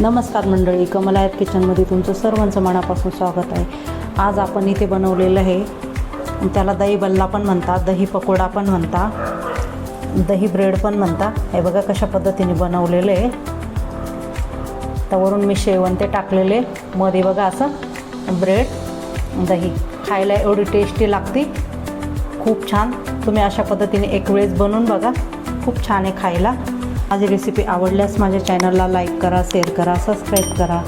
नमस्कार मंडळी कमलायत किचनमध्ये तुमचं सर्वांचं मनापासून स्वागत आहे. आज आपण इथे बनवलेलं आहे त्याला दही बल्ला पण म्हणतात दही पकोडा पण म्हणता दही ब्रेड पण म्हणता हे बघा कशा पद्धतीने बनवलेलं आहे. त्यावरून मी शेवण ते टाकलेले. मध्ये बघा असं ब्रेड दही. खायला एवढी टेस्टी लागते. खूप छान. तुम्ही अशा पद्धतीने एक वेळेस बनवून बघा. खूप छान आहे खायला. माझी रेसिपी आवडल्यास माझ्या चॅनलला लाईक करा शेअर करा सबस्क्राईब करा.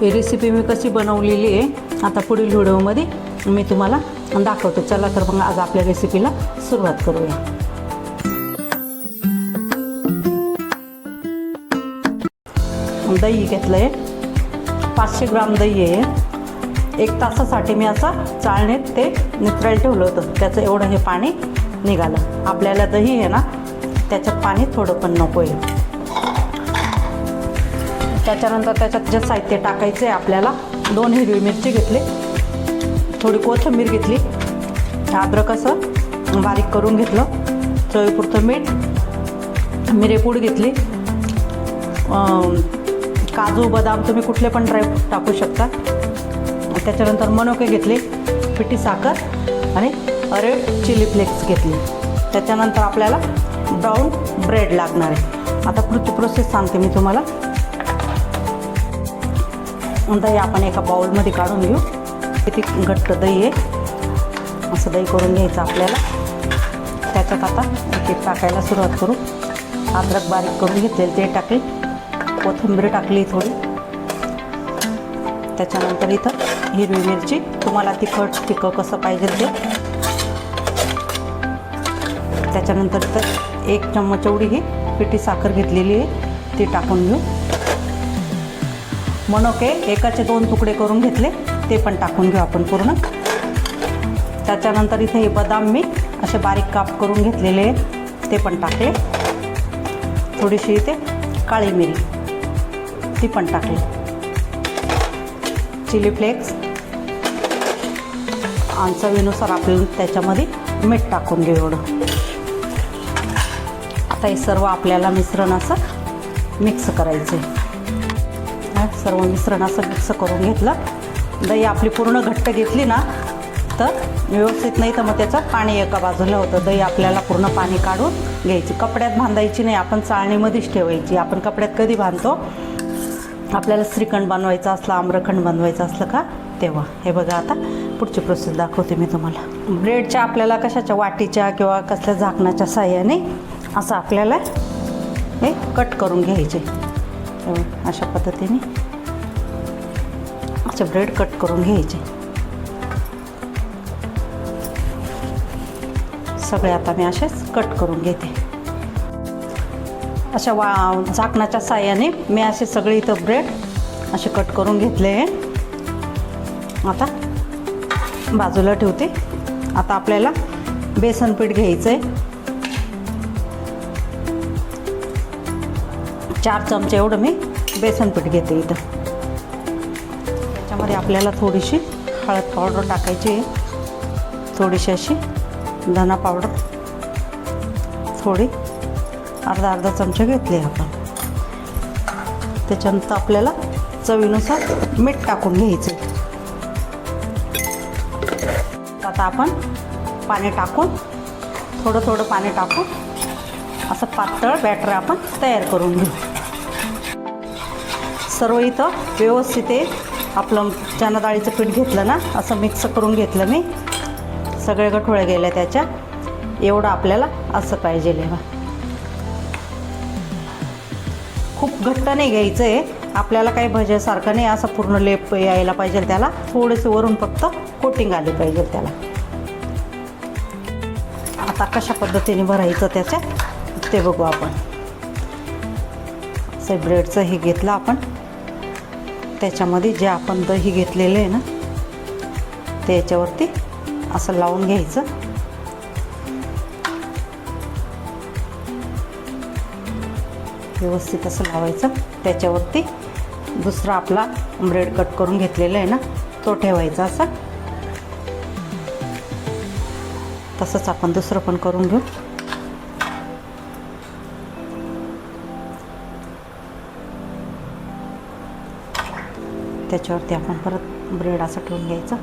ही रेसिपी मी कशी बनवलेली आहे आता पुढील व्हिडिओमध्ये मी तुम्हाला दाखवतो. चला तर मग आज आपल्या रेसिपीला सुरुवात करूया. दही घेतलं आहे पाचशे ग्राम दही आहे. एक तासासाठी मी असं चाळणीत ते निचरायला ठेवलं होतं. त्याचं एवढं हे पाणी निघालं. आपल्याला दही आहे ना त्याच्यात पाणी थोडं पण नको आहे. त्याच्यानंतर त्याच्यात जे साहित्य टाकायचं आहे आपल्याला दोन हिरवी मिरची घेतली थोडी कोथिंबीर घेतली अद्रक असं बारीक करून घेतलं चवीपुरतं मीठ मिरेपूड घेतली काजू बदाम तुम्ही कुठले पण ड्रायफ्रूट टाकू शकता. त्याच्यानंतर मनोके घेतले पिठी साखर आणि रेड चिली फ्लेक्स घेतली. त्याच्यानंतर आपल्याला ब्राऊन ब्रेड लागणार आहे. आता पुढची प्रोसेस सांगते मी तुम्हाला. दही आपण एका बाउलमध्ये काढून घेऊ. किती घट्ट दही आहे. असं दही करून घ्यायचं आपल्याला. त्याच्यात आता एक टाकायला सुरुवात करू. अद्रक बारीक करून घेतलेलं ते टाकले. कोथिंबीर टाकली थोडी. त्याच्यानंतर इथं हिरवी मिरची. तुम्हाला तिखट तिखं कसं पाहिजे ते. त्याच्यानंतर तर एक चम्मच एवढी ही पिठी साखर घेतलेली आहे. ती टाकून घेऊ. मनोके एकाचे दोन तुकडे करून घेतले. ते पण टाकून घेऊ आपण पूर्ण. त्याच्यानंतर इथे हे बदाम मी असे बारीक काप करून घेतलेले ते पण टाकले. थोडीशी इथे काळी मिरी. ती पण टाकली. Chilli flakes. आणि चवीनुसार आपण त्याच्यामध्ये मीठ टाकून घेऊ एवढं. आता हे सर्व आपल्याला मिश्रण असं मिक्स करायचं. आहे सर्व मिश्रण असं मिक्स करून घेतलं. दही आपली पूर्ण घट्ट घेतली ना तर व्यवस्थित नाही तर मग त्याचं पाणी एका बाजूला होतं. दही आपल्याला पूर्ण पाणी काढून घ्यायची. कपड्यात बांधायची नाही आपण चाळणीमध्येच ठेवायची. आपण कपड्यात कधी बांधतो? आपल्याला श्रीखंड बनवायचं असलं आम्रखंड बनवायचं असलं का? तेव्हा. हे बघा आता पुढची प्रोसेस दाखवते मी तुम्हाला. ब्रेडच्या आपल्याला कशाच्या वाटीच्या किंवा कसल्या झाकणाच्या साह्याने असं आपल्याला हे कट करून घ्यायचे. अशा पद्धतीने असे ब्रेड कट करून घ्यायचे. सगळे आता मी असेच कट करून घेते. अशा वा झाकणाच्या साह्याने मी असे सगळे इथं ब्रेड असे कट करून घेतले आहे. आता बाजूला ठेवते. आता आपल्याला बेसन पीठ घ्यायचं आहे चार चमचे एवढं मी बेसन पीठ घेते इथं. त्याच्यामध्ये आपल्याला थोडीशी हळद पावडर टाकायची आहे. थोडीशी अशी धना पावडर. थोडी अर्धा अर्धा चमचे घेतले आपण. त्याच्यानंतर आपल्याला चवीनुसार मीठ टाकून घ्यायचं आता आपण पाणी टाकून थोडं थोडं पाणी टाकून असं पातळ बॅटर आपण तयार करून घेऊ. सर्व इथं व्यवस्थित आहे. आपलं चना डाळीचं पीठ घेतलं ना असं मिक्स करून घेतलं मी. सगळे गठोळ्या गेल्या त्याच्या. एवढं आपल्याला असं पाहिजे लेवा खूप घट्ट नाही घ्यायचं आहे. आपल्याला काही भज्यासारखं नाही असं पूर्ण लेप यायला पाहिजे त्याला. थोडेसे वरून फक्त कोटिंग आली पाहिजे त्याला. आता कशा पद्धतीने भरायचं त्याच्या? ते बघू आपण. असं ब्रेडचं हे घेतलं आपण. त्याच्यामध्ये जे आपण दही घेतलेलं आहे ना ते याच्यावरती असं लावून घ्यायचं. व्यवस्थित असं लावायचं. त्याच्यावरती दुसरा आपला ब्रेड कट करून घेतलेला आहे ना तो ठेवायचा असा. तसंच आपण दुसरं पण करून घेऊ. त्याच्यावरती आपण परत ब्रेड असं ठेवून घ्यायचं.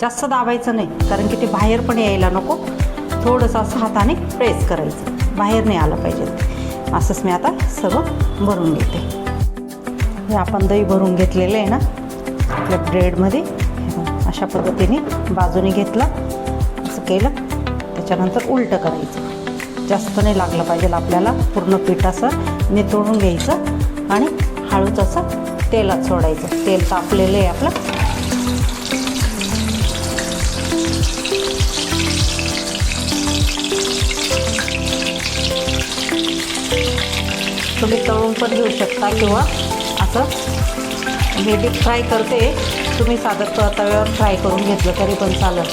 जास्त दाबायचं नाही कारण की ते बाहेर पण यायला नको. थोडंसं असं हाताने प्रेस करायचं. बाहेर नाही आलं पाहिजे. असंच मी आता सगळं भरून घेते. हे आपण दही भरून घेतलेलं आहे ना आपल्या ब्रेडमध्ये अशा पद्धतीने बाजूने घेतलं असं केलं. त्याच्यानंतर उलटं करायचं. जास्त नाही लागलं पाहिजे आपल्याला पूर्ण पीठ असं नितळून घ्यायचं आणि हळूच असं तेलात सोडायचं. तेल तापलेलं आहे आपलं. तुम्ही तळून पण घेऊ शकता किंवा असं मी डीप फ्राय करते. तुम्ही साधं तव्यावर फ्राय करून घेतलं तरी पण चालेल.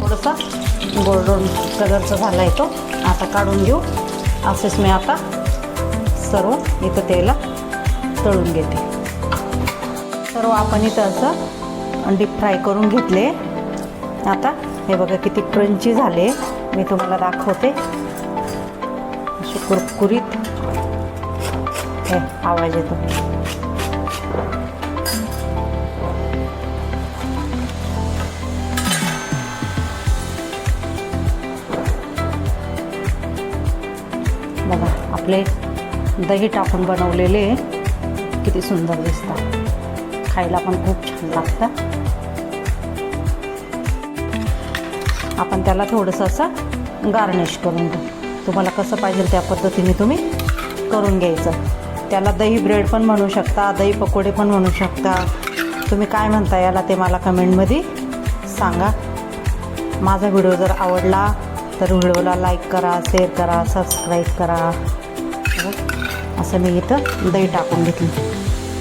थोडंसं गोल्डन कलरचा झाला आहे तो. आता काढून घेऊ. असेच मी आता सर्व इथं तेला तळून घेते. सर्व आपण इथं असं डीप फ्राय करून घेतले. आता हे बघा किती क्रंची झाले. मी तुम्हाला दाखवते. असे कुरकुरीत हे आवाज येतो. बघा आपले दही टाकून बनवलेले. किती सुंदर दिसतात खायला पण खूप छान लागतं. आपण त्याला थोडंसं असं गार्निश करून घेऊ. तुम्हाला कसं पाहिजे त्या पद्धतीने तुम्ही करून घ्यायचं. त्याला दही ब्रेड पण म्हणू शकता दही पकोडे पण म्हणू शकता. तुम्ही काय म्हणता याला ते मला कमेंटमध्ये सांगा. माझा व्हिडिओ जर आवडला तर व्हिडिओला लाईक करा शेअर करा सबस्क्राईब करा. हो, असं मी इथं दही टाकून घेतली.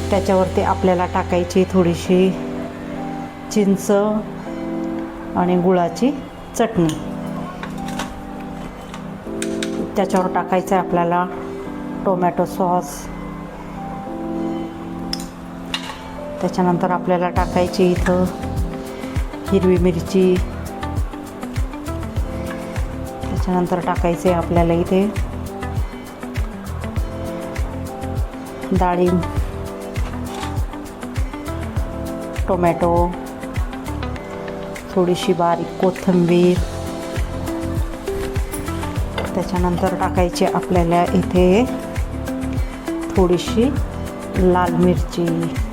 त्याच्यावरती आपल्याला टाकायची थोडीशी चिंच आणि गुळाची चटणी. त्याच्यावर टाकायचं आहे आपल्याला टोमॅटो सॉस. त्याच्यानंतर आपल्याला टाकायची इथं हिरवी मिरची. त्याच्यानंतर टाकायचे आपल्याला इथे डाळिंब. टोमॅटो थोडीशी बारीक कोथिंबीर. त्याच्यानंतर टाकायची आपल्याला इथे थोडीशी लाल मिरची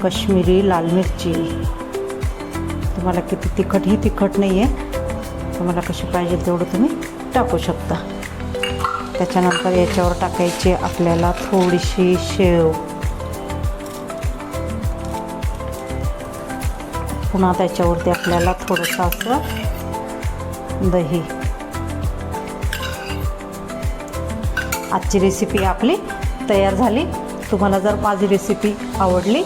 कश्मीरी लाल मिरची. तुम्हाला किती तिखट ही तिखट नाही आहे तुम्हाला कशी पाहिजे तेवढं तुम्ही टाकू शकता. त्याच्यानंतर याच्यावर टाकायची आपल्याला थोडीशी शेव. पुन्हा त्याच्यावरती आपल्याला थोडंसं असं दही. आजची रेसिपी आपली तयार झाली. तुम्हाला जर माझी रेसिपी आवडली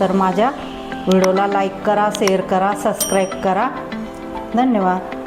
तर माझ्या व्हिडिओला लाईक करा शेअर करा सबस्क्राईब करा. धन्यवाद.